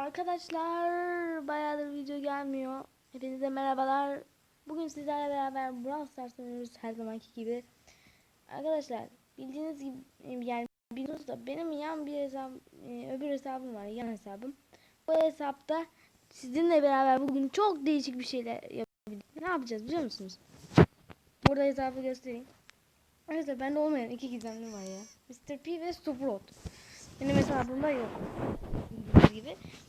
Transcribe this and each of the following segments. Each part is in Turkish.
Arkadaşlar bayağıdır video gelmiyor. Hepinize merhabalar. Bugün sizlerle beraber Brawl Stars oynuyoruz her zamanki gibi. Arkadaşlar bildiğiniz gibi yani biliyorsunuz da benim yan bir hesap e, öbür hesabım var yan hesabım. Bu hesapta sizinle beraber bugün çok değişik bir şeyler yapabiliriz. Ne yapacağız biliyor musunuz? Burada hesabı göstereyim. Arkadaşlar bende olmayan iki gizemli var ya. Mr. P ve Sprout. Benim hesabımda yok bildiğiniz.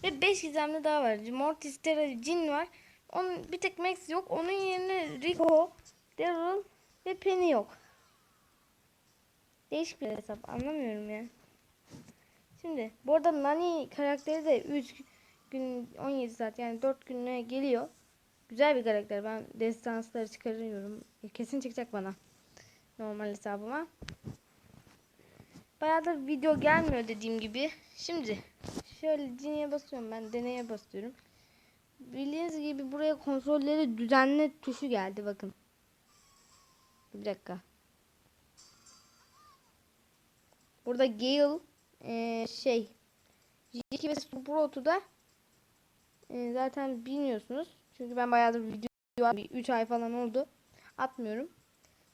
Ve 5 gizemli daha var. Mortis, Terra, Jin var. Onun bir tek Max yok. Onun yerine Rico, Daryl ve Penny yok. Değişik bir hesap. Anlamıyorum ya. Şimdi bu arada Nani karakteri de 3 gün 17 saat yani 4 gününe geliyor. Güzel bir karakter. Ben destansları çıkarıyorum. Kesin çıkacak bana. Normal hesabıma. Bayağıdır video gelmiyor dediğim gibi. Şimdi şöyle Cine'ye basıyorum ben. Deneye basıyorum. Bildiğiniz gibi buraya kontrolleri düzenle tuşu geldi bakın. Bir dakika. Burada Gale ee, şey J2 ve Sprout'u da ee, zaten bilmiyorsunuz. Çünkü ben bayağıdır video 3 ay falan oldu. Atmıyorum.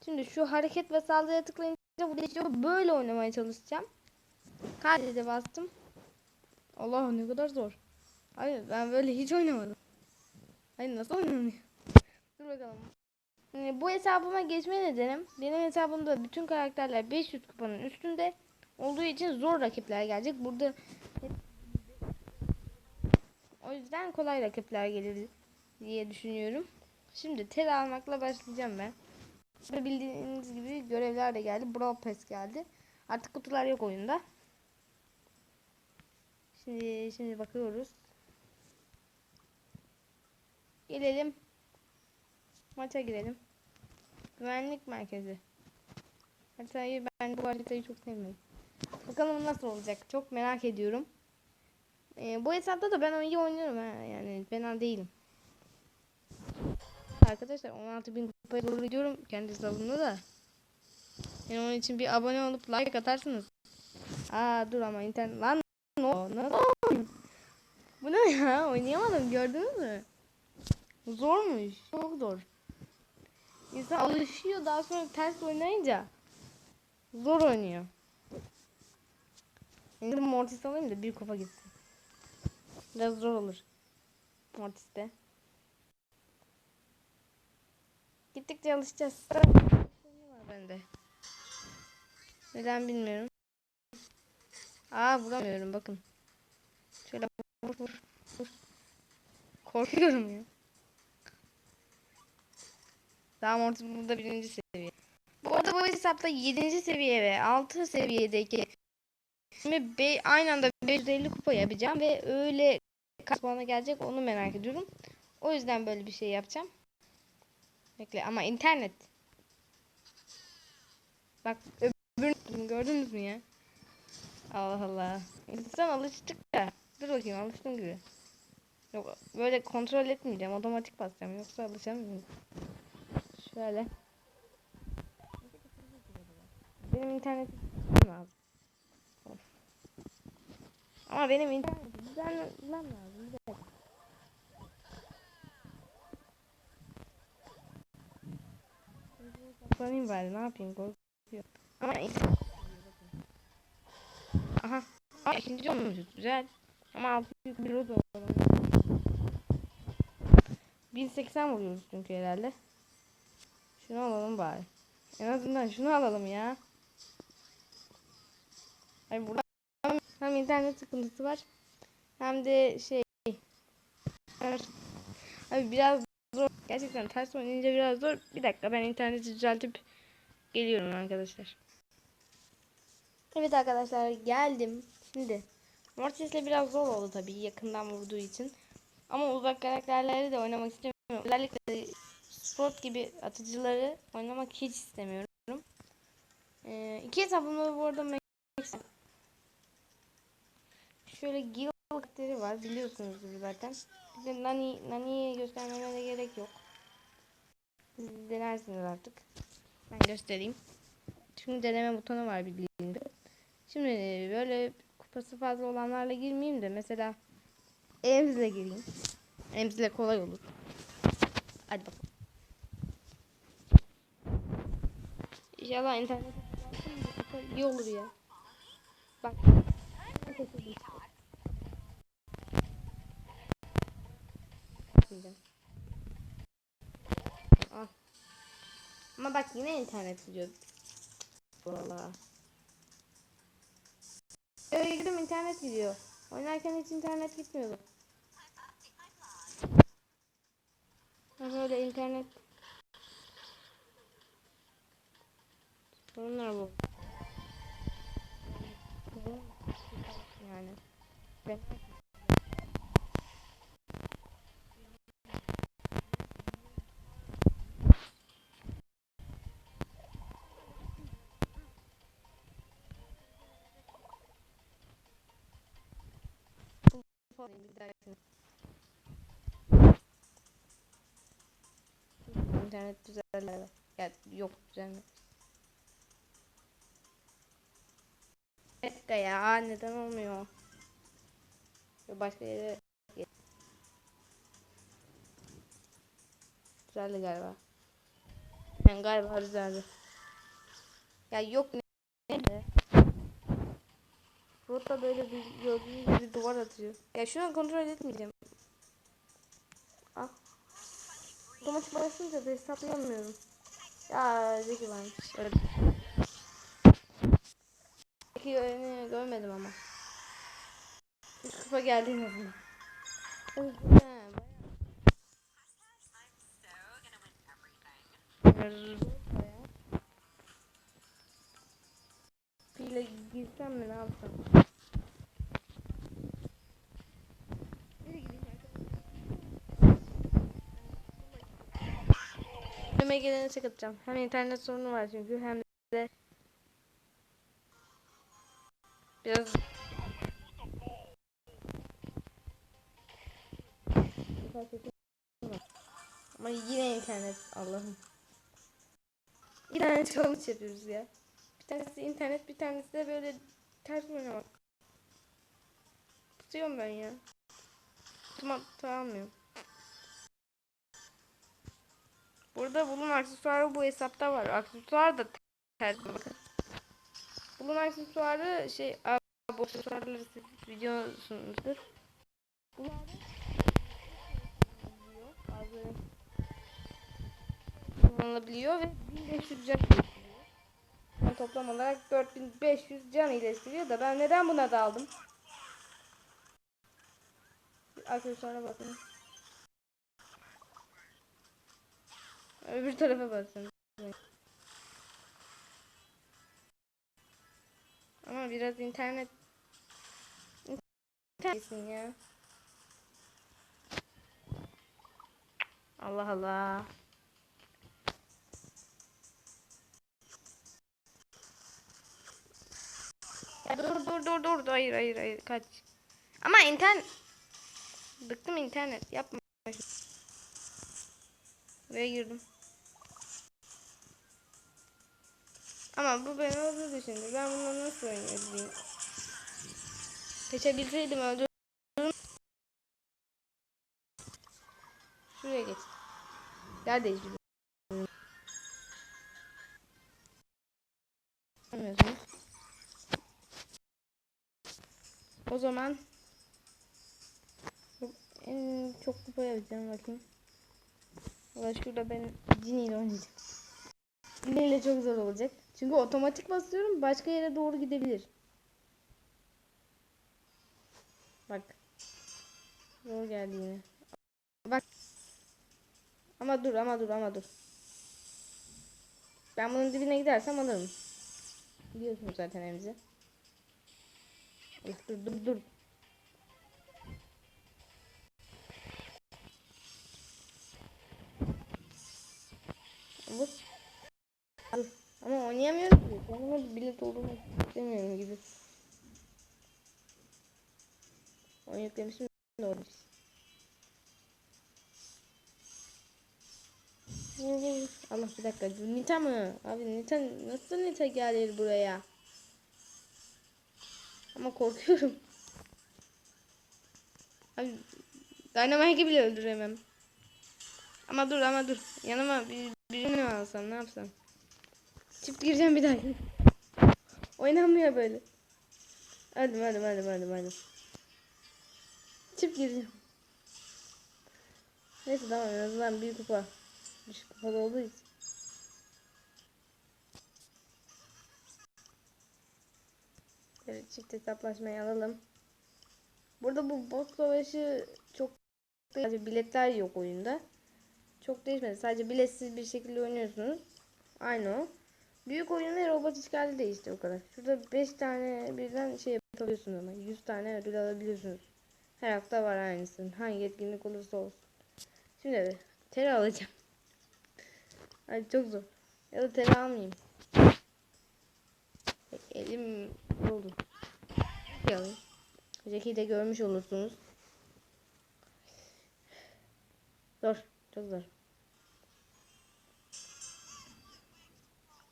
Şimdi şu hareket ve saldırıya tıklayınca bu değişiyor. Böyle oynamaya çalışacağım. Kaydede bastım. Allah ne kadar zor. Hayır ben böyle hiç oynamadım. Hayır nasıl oynanıyor? Dur bakalım. Yani bu hesabıma geçme nedenim benim hesabımda bütün karakterler 500 kupanın üstünde olduğu için zor rakipler gelecek. Burada o yüzden kolay rakipler gelir diye düşünüyorum. Şimdi tel almakla başlayacağım ben. Ve bildiğiniz gibi görevler de geldi. Brawl Pass geldi. Artık kutular yok oyunda. Şimdi şimdi bakıyoruz. Gelelim. Maça girelim. Güvenlik merkezi. Haritayı ben bu haritayı çok sevmedim. Bakalım nasıl olacak. Çok merak ediyorum. Ee, bu hesapta da ben iyi oynuyorum ha. Yani fena değilim. Arkadaşlar 16.000 kupaya doğru gidiyorum kendi hesabımda da. Yani onun için bir abone olup like atarsınız. Aa dur ama internet lan no nasıl Bu ne ya oynayamadım gördünüz mü? Zormuş çok zor. İnsan alışıyor daha sonra ters oynayınca zor oynuyor. Şimdi Mortis alayım da bir kupa gitsin. Biraz zor olur. Mortis'te. Gittikçe alışacağız. var bende. Neden bilmiyorum. Aa vuramıyorum bakın. Şöyle vur vur vur. Korkuyorum ya. Daha Mortis burada birinci seviye. Bu arada bu hesapta 7. seviye ve 6 seviyedeki Şimdi be, aynı anda 550 kupa yapacağım ve öyle kaç puana gelecek onu merak ediyorum. O yüzden böyle bir şey yapacağım. Bekle ama internet. Bak öbürünü gördünüz mü ya? Allah Allah. İnsan alıştık ya. Dur bakayım alıştım gibi. Yok böyle kontrol etmeyeceğim. Otomatik basacağım. Yoksa alışamıyorum. Şöyle. Benim internet lazım. Ama benim internet düzenlemem lazım. Bir dakika. Saklanayım bari ne yapayım korkuyorum. Ama Aha. Aa, ikinci olmuşuz güzel. Ama altı büyük bir olalım. 1080 vuruyoruz çünkü herhalde. Şunu alalım bari. En azından şunu alalım ya. Ay burada hem internet sıkıntısı var hem de şey Abi biraz. Gerçekten ters oynayınca biraz zor. Bir dakika ben interneti düzeltip geliyorum arkadaşlar. Evet arkadaşlar geldim. Şimdi Mortis'le biraz zor oldu tabii yakından vurduğu için. Ama uzak karakterleri de oynamak istemiyorum. Özellikle Sprout gibi atıcıları oynamak hiç istemiyorum. Ee, iki hesabımda bu arada. Şöyle Gil karakteri var biliyorsunuz zaten. Size Nani, Nani'yi göstermeme de gerek yok. Siz denersiniz artık. Ben göstereyim. Çünkü deneme butonu var bildiğiniz gibi. Şimdi böyle kupası fazla olanlarla girmeyeyim de mesela Emzile gireyim. Emzile kolay olur. Hadi bakalım. İnşallah internet iyi olur ya. Bak. Al. Ama bak yine internet gidiyor. Valla. Öyle girdim internet gidiyor. Oynarken hiç internet gitmiyordu. Ha böyle internet sorunlar bu. Yani. Ben falan bir dahakine. İnternet düzenler. Ya yok düzenler. Bir dakika ya neden olmuyor? Başka yere Düzeldi galiba. Yani galiba düzeldi. Ya yok ne? Rota böyle bir gördüğünüz gibi duvar atıyor. Ya şu kontrol etmeyeceğim. Ah. Otomatik başlayınca da hesaplayamıyorum. Ya Zeki varmış. Öyle. Zeki öğreni görmedim ama. Üç kupa geldi en azından. Pile girsem mi ne yapsam? Önüme geleni çıkartacağım. Hem internet sorunu var çünkü hem de biraz ama yine internet Allah'ım. İnternet challenge yapıyoruz ya. Bir tanesi internet bir tanesi de böyle ters oynamak. Tutuyorum ben ya. Tamam tamamlıyorum. Burada bulun aksesuarı bu hesapta var. Aksesuar da ters bakın. Bulun aksesuarı şey aa, bu aksesuarları siz videosunuzdur. Bunlar kullanılabiliyor ve 1500 can iyileştiriyor. Toplam olarak 4500 can iyileştiriyor da ben neden buna daldım? Aksesuara bakın. Öbür tarafa basın. Ama biraz internet internetsin ya. Allah Allah. Ya dur dur dur dur. Hayır hayır hayır kaç. Ama internet Bıktım internet yapma. Buraya girdim. Ama bu beni öldürdü şimdi. Ben bununla nasıl oynayabilirim? Kaçabilseydim öldürürüm. Şuraya geç. Değiştir. Anlıyorsunuz. O zaman en çok kupa yapacağım bakayım. Valla şurada ben Cini ile oynayacağım. Cini ile çok zor olacak. Çünkü otomatik basıyorum başka yere doğru gidebilir. Bak. Zor geldi yine. Bak. Ama dur ama dur ama dur. Ben bunun dibine gidersem alırım. Biliyorsunuz zaten evimizi. Dur dur dur. Vur. Ama oynayamıyorum ki. Kendime bilet olduğunu istemiyorum gibi. Oyun yüklemişim de vur. Allah bir dakika. Nita mı? Abi Nita nasıl Nita gelir buraya? Ama korkuyorum. Abi Dynamite'i bile öldüremem. Ama dur ama dur. Yanıma bir, birini mi alsam ne yapsam? Çift gireceğim bir daha. Oynanmıyor böyle. Hadi hadi hadi hadi hadi. Çift gireceğim. Neyse tamam en azından bir kupa. Bir kupada olduğu için. Evet çift hesaplaşmayı alalım. Burada bu bot savaşı çok sadece biletler yok oyunda. Çok değişmedi. Sadece biletsiz bir şekilde oynuyorsunuz. Aynı o. Büyük oyunda robot işgali değişti o kadar. Şurada 5 tane birden şey yapabiliyorsunuz ama 100 tane ödül alabiliyorsunuz. Her hafta var aynısının. Hangi etkinlik olursa olsun. Şimdi de teri alacağım. Ay çok zor. Ya da teri almayayım. Elim oldu. Alayım. Jack'i de görmüş olursunuz. Zor. Çok zor.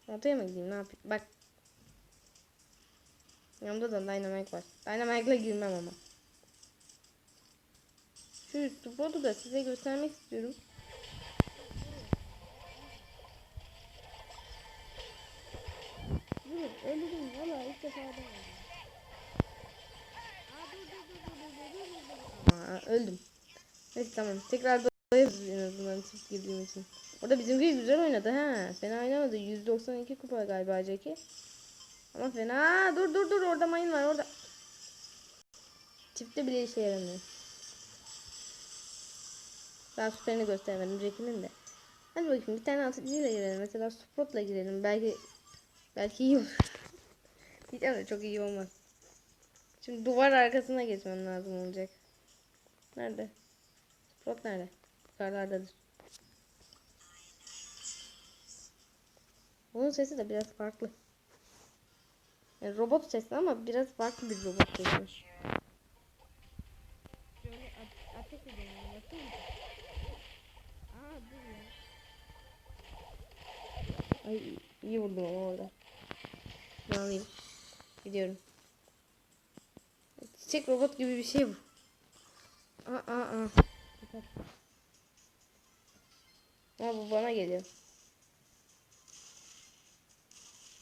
Ortaya mı gideyim ne yapayım? Bak. Yanımda da Dynamite var. Dynamite'la girmem ama. Şu spotu da size göstermek istiyorum. Öyle değil. Valla ilk defa da Aa, öldüm. Neyse tamam. Tekrar doyarız en azından çift girdiğim için. Orada bizimki güzel oynadı ha. Fena oynamadı. 192 kupa galiba Jackie. Ama fena. Dur dur dur orada mayın var orada. Çifte bile işe yaramıyor. Daha süperini göstermedim Jackie'nin de. Hadi bakayım bir tane atıcıyla girelim. Mesela Sprout'la girelim. Belki belki iyi olur. Diyeceğim de çok iyi olmaz. Şimdi duvar arkasına geçmem lazım olacak. Nerede? Sprout nerede? Yukarılardadır. Bunun sesi de biraz farklı. Yani robot sesi ama biraz farklı bir robot sesi. Ay iyi vurdum ama orada. Ne alayım? Gidiyorum. Çiçek robot gibi bir şey bu. Aa aa aa. Aa bu bana geliyor.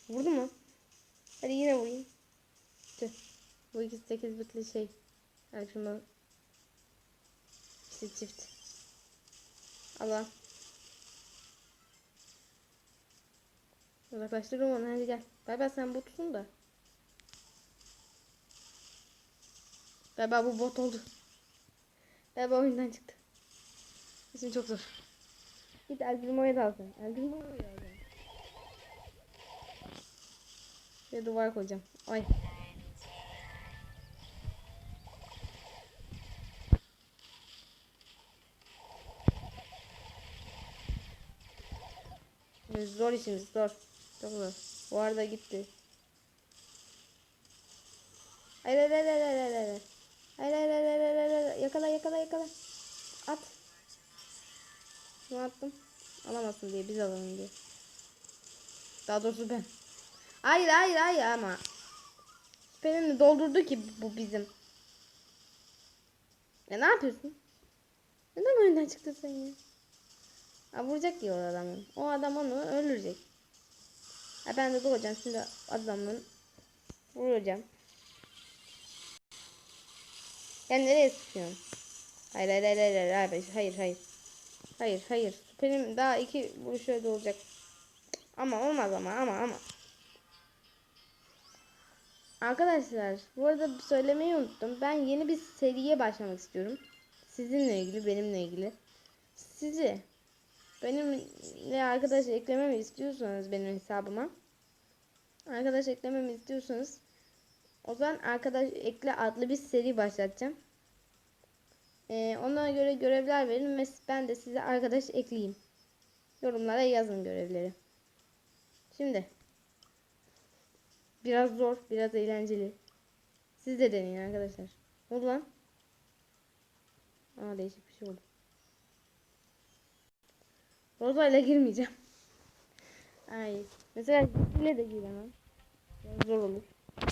Vurdu mu? Hadi yine vurayım. Tüh. Bu ikisi 8 bitli şey. Şunu işte çift. Allah. Uzaklaştırdım onu hadi gel. Bay sen botsun da. Galiba bu bot oldu. Galiba oyundan çıktı. Şimdi çok zor. Git Elgirmo'ya da alsın. Elgirmo'ya da alsın. Ve duvar koyacağım. Ay. Zor işimiz zor. Çok zor. Bu arada gitti. Hayır hayır hayır hayır hayır. Hayır hayır hayır hayır hayır hayır. Yakala yakala yakala. At. Şunu attım. Alamazsın diye biz alalım diye. Daha doğrusu ben. Hayır hayır hayır ama. Süperini doldurdu ki bu bizim. Ya ne yapıyorsun? Neden oyundan çıktın sen ya? Ha, vuracak o adamı. O adam onu öldürecek. Ha, ben de doğacağım şimdi adamın vuracağım. Sen nereye sıkıyorsun? Hayır hayır hayır hayır hayır hayır hayır. Hayır. Benim daha iki vuruş öyle olacak. Ama olmaz ama ama ama. Arkadaşlar bu arada söylemeyi unuttum. Ben yeni bir seriye başlamak istiyorum. Sizinle ilgili benimle ilgili. Sizi benimle arkadaş eklememi istiyorsanız benim hesabıma. Arkadaş eklememi istiyorsanız o zaman arkadaş ekle adlı bir seri başlatacağım. Ee, ona göre görevler verin ve ben de size arkadaş ekleyeyim. Yorumlara yazın görevleri. Şimdi biraz zor, biraz eğlenceli. Siz de deneyin arkadaşlar. Oldu lan. Aa değişik bir şey oldu. Rozayla girmeyeceğim. Ay. Mesela ile de giremem. Biraz zor olur.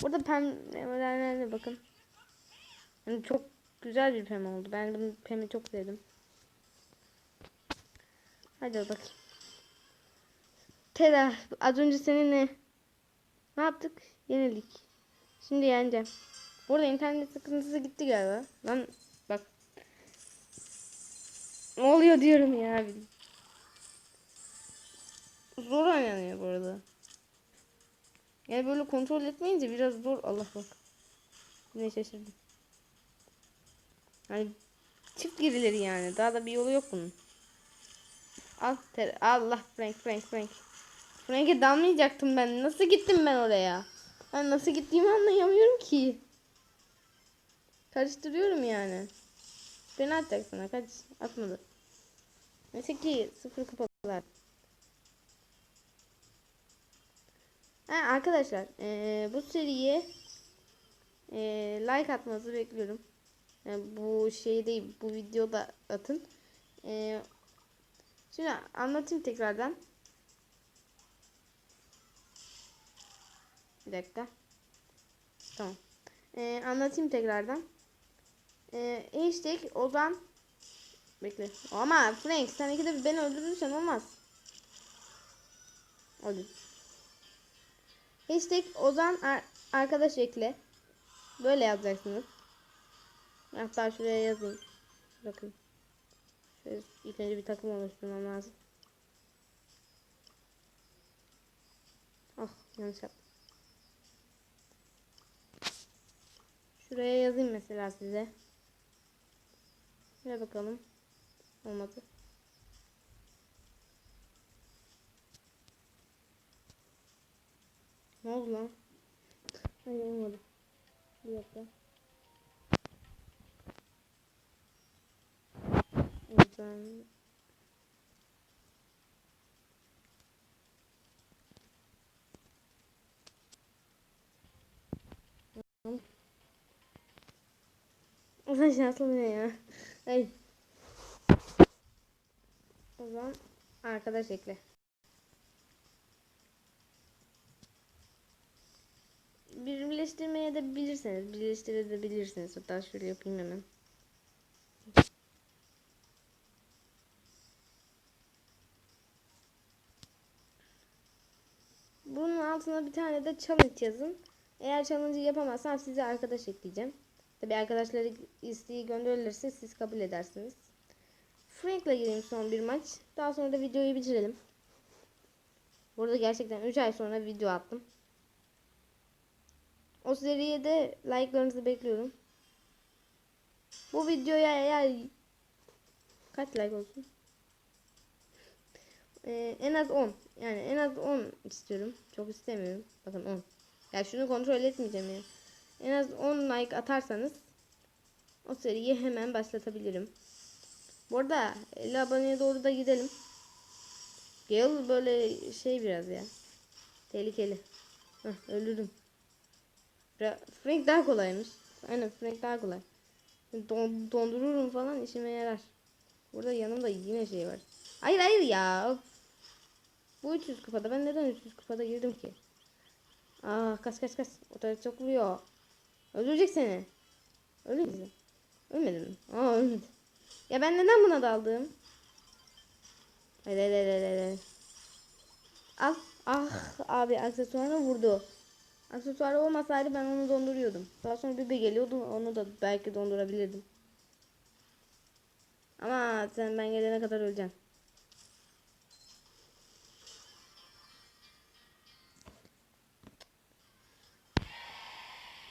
Burada pembelerine bakın. Yani çok güzel bir pem oldu. Ben bunu pemi çok sevdim. Hadi bakayım. Tera az önce seninle ne yaptık? Yenildik. Şimdi yeneceğim. Burada internet sıkıntısı gitti galiba. Lan bak. Ne oluyor diyorum ya. Zor oynanıyor bu arada. Yani böyle kontrol etmeyince biraz zor. Allah bak. Yine şaşırdım. Hani çift girileri yani. Daha da bir yolu yok bunun. Al ter Allah Frank Frank Frank. Frank'e damlayacaktım ben. Nasıl gittim ben oraya? Ben nasıl gittiğimi anlayamıyorum ki. Karıştırıyorum yani. Beni atacak sana. Kaç. Atmadı. Neyse ki sıfır kupalar. Ha, arkadaşlar eee, bu seriye eee, like atmanızı bekliyorum. Yani bu şey değil bu videoda atın. Eee, şimdi anlatayım tekrardan. Bir dakika. Tamam. Eee, anlatayım tekrardan. Eee hashtag Ozan Bekle. Ama Frank sen ikide beni öldürürsen olmaz. Öldür. Hashtag Ozan ar- arkadaş ekle. Böyle yazacaksınız. Hatta şuraya yazayım. Bakın. Şöyle ilk önce bir takım oluşturmam lazım. Ah yanlış yaptım. Şuraya yazayım mesela size. Şuraya bakalım. Olmadı. Ne oldu lan? Hayır olmadı. Bir dakika. Oradan Ulan şanslı ne ya? Ay. O zaman arkadaş ekle. Birleştirmeye de bilirseniz, birleştirebilirsiniz. Hatta şöyle yapayım hemen. Bunun altına bir tane de challenge yazın. Eğer challenge'ı yapamazsam size arkadaş ekleyeceğim. Tabi arkadaşları isteği gönderilirse siz kabul edersiniz. Frank'le gireyim son bir maç. Daha sonra da videoyu bitirelim. Burada gerçekten 3 ay sonra video attım. O seriye de like'larınızı bekliyorum. Bu videoya eğer kaç like olsun? Ee, en az 10. Yani en az 10 istiyorum. Çok istemiyorum. Bakın 10. Ya şunu kontrol etmeyeceğim ya. En az 10 like atarsanız o seriyi hemen başlatabilirim. Bu arada 50 aboneye doğru da gidelim. Gale böyle şey biraz ya. Tehlikeli. Heh, öldürdüm. Fra- Frank daha kolaymış. Aynen Frank daha kolay. Don dondururum falan işime yarar. Burada yanımda yine şey var. Hayır hayır ya. Bu 300 kupada. Ben neden 300 kupada girdim ki? Aa kaç kaç kaç. O taraf çok vuruyor. Öldürecek seni. Öldü mü? Ölmedi mi? Aa ölmedi. Ya ben neden buna daldım? Hayır hayır hayır hayır. Al. Ah abi aksesuarına vurdu. Aksesuarı olmasaydı ben onu donduruyordum. Daha sonra Bibi geliyordu. Onu da belki dondurabilirdim. Ama sen ben gelene kadar öleceksin.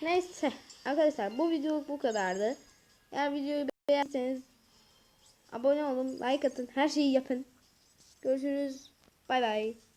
Neyse arkadaşlar bu video bu kadardı. Eğer videoyu beğendiyseniz abone olun, like atın, her şeyi yapın. Görüşürüz. Bay bay.